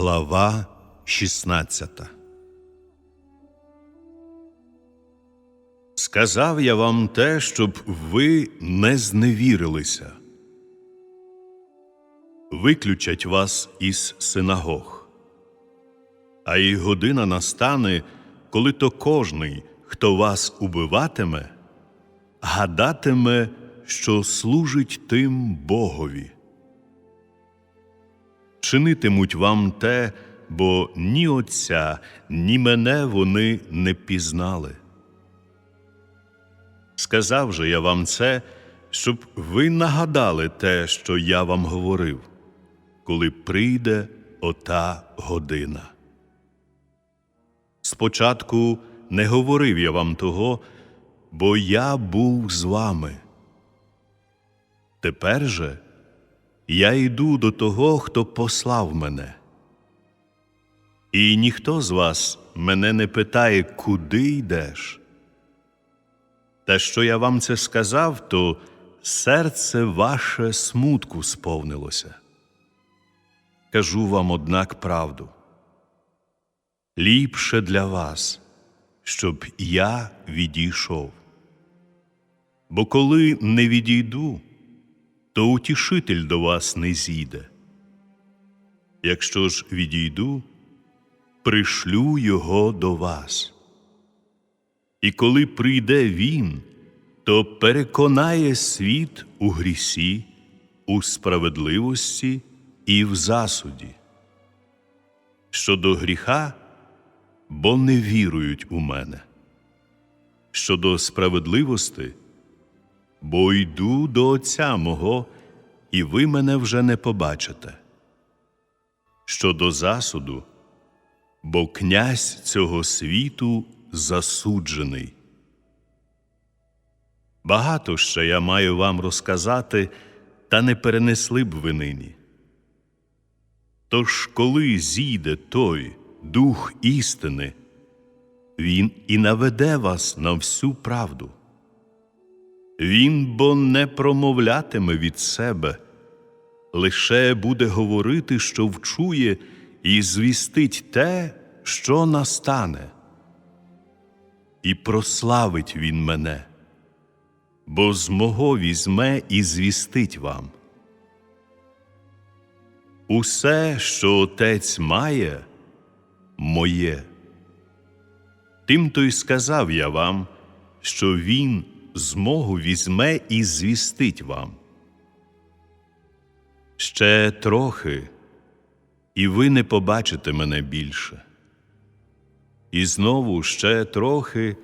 Глава 16 Сказав я вам те, щоб ви не зневірилися. Виключать вас із синагог. А й година настане, коли то кожний, хто вас убиватиме, гадатиме, що служить тим Богові чинитимуть вам те, бо ні Отця, ні мене вони не пізнали. Сказав же я вам це, щоб ви нагадали те, що я вам говорив, коли прийде ота година. Спочатку не говорив я вам того, бо я був з вами. Тепер же я йду до того, хто послав мене. І ніхто з вас мене не питає, куди йдеш. Та що я вам це сказав, то серце ваше смутку сповнилося. Кажу вам, однак, правду. Ліпше для вас, щоб я відійшов. Бо коли не відійду, то утішитель до вас не зійде. Якщо ж відійду, пришлю його до вас. І коли прийде він, то переконає світ у грісі, у справедливості і в засуді. Щодо гріха, бо не вірують у мене. Щодо справедливості, бо йду до Отця мого, і ви мене вже не побачите. Щодо засуду, бо князь цього світу засуджений. Багато ще я маю вам розказати, та не перенесли б ви нині. Тож, коли зійде той дух істини, він і наведе вас на всю правду. Він бо не промовлятиме від себе, лише буде говорити, що вчує, і звістить те, що настане. І прославить він мене, бо з мого візьме і звістить вам. Усе, що отець має, моє. Тим то й сказав я вам, що він змогу візьме і звістить вам. Ще трохи, і ви не побачите мене більше. І знову ще трохи,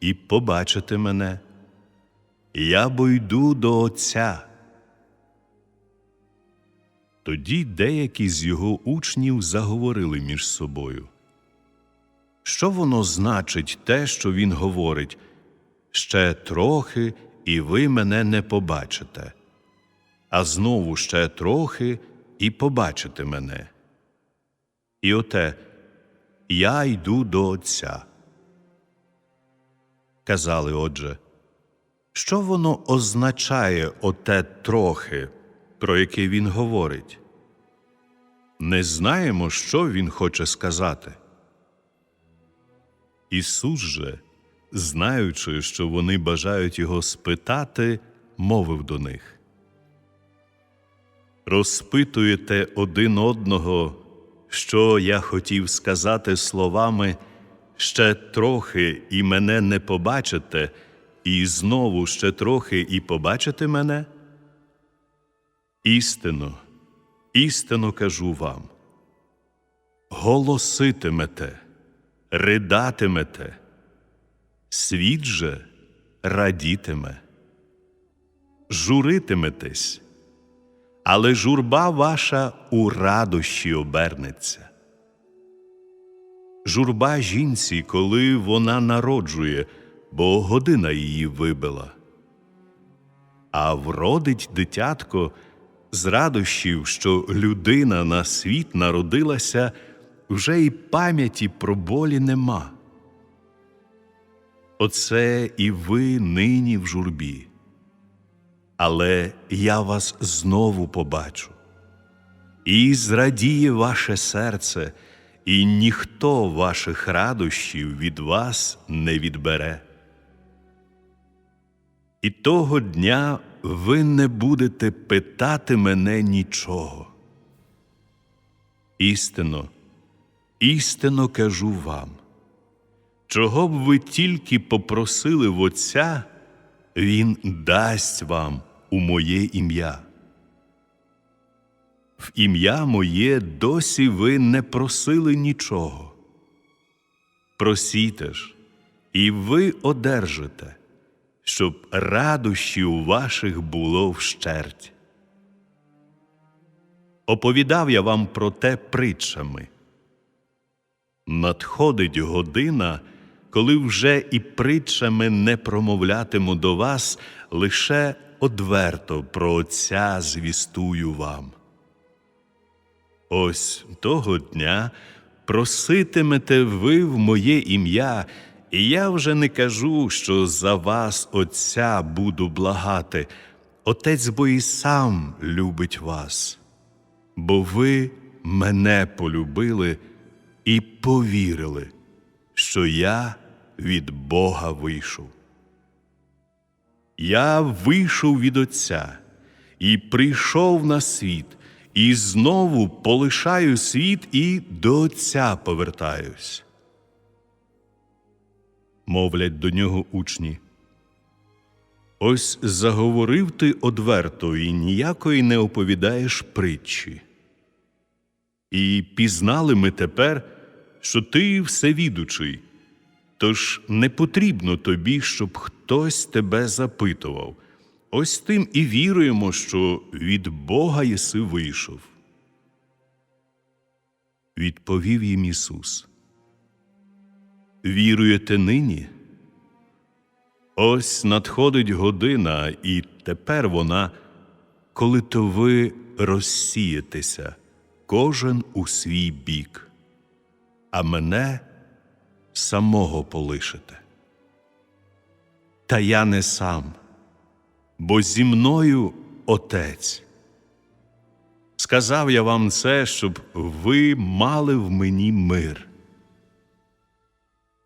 і побачите мене. Я бо йду до Отця. Тоді деякі з його учнів заговорили між собою. Що воно значить те, що він говорить? Ще трохи, і ви мене не побачите, а знову ще трохи і побачите мене. І оте я йду до Отця. Казали, отже, що воно означає оте трохи, про яке він говорить? Не знаємо, що він хоче сказати. Ісус же знаючи, що вони бажають його спитати, мовив до них. Розпитуєте один одного, що я хотів сказати словами ще трохи і мене не побачите, і знову ще трохи і побачите мене? Істинно, істинно кажу вам. Голоситимете, ридатимете світ же радітиме, журитиметесь, але журба ваша у радощі обернеться. Журба жінці, коли вона народжує, бо година її вибила, а вродить дитятко з радощів, що людина на світ народилася, вже й пам'яті про болі нема. Оце і ви нині в журбі, але я вас знову побачу. і зрадіє ваше серце, і ніхто ваших радощів від вас не відбере. І того дня ви не будете питати мене нічого. Істинно, істинно кажу вам, чого б ви тільки попросили в Отця, Він дасть вам у моє ім'я. В ім'я моє досі ви не просили нічого. Просіте ж, і ви одержите, щоб радощів ваших було вщерть. Оповідав я вам про те притчами. Надходить година, коли вже і притчами не промовлятиму до вас, лише одверто про Отця звістую вам. Ось того дня проситимете ви в моє ім'я, і я вже не кажу, що за вас Отця буду благати. Отець бо і сам любить вас, бо ви мене полюбили і повірили, що я від Бога вийшов. Я вийшов від Отця і прийшов на світ, і знову полишаю світ і до Отця повертаюсь. Мовлять до нього учні. Ось заговорив ти одверто і ніякої не оповідаєш притчі. І пізнали ми тепер, що ти всевідучий, тож не потрібно тобі, щоб хтось тебе запитував. Ось тим і віруємо, що від Бога єси вийшов. Відповів їм Ісус. Віруєте нині? Ось надходить година, і тепер вона, коли то ви розсієтеся, кожен у свій бік, а мене самого полишите. Та я не сам, бо зі мною Отець. Сказав я вам це, щоб ви мали в мені мир.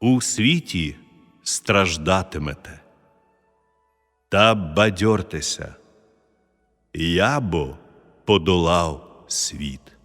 У світі страждатимете, та бадьортеся, я бо подолав світ.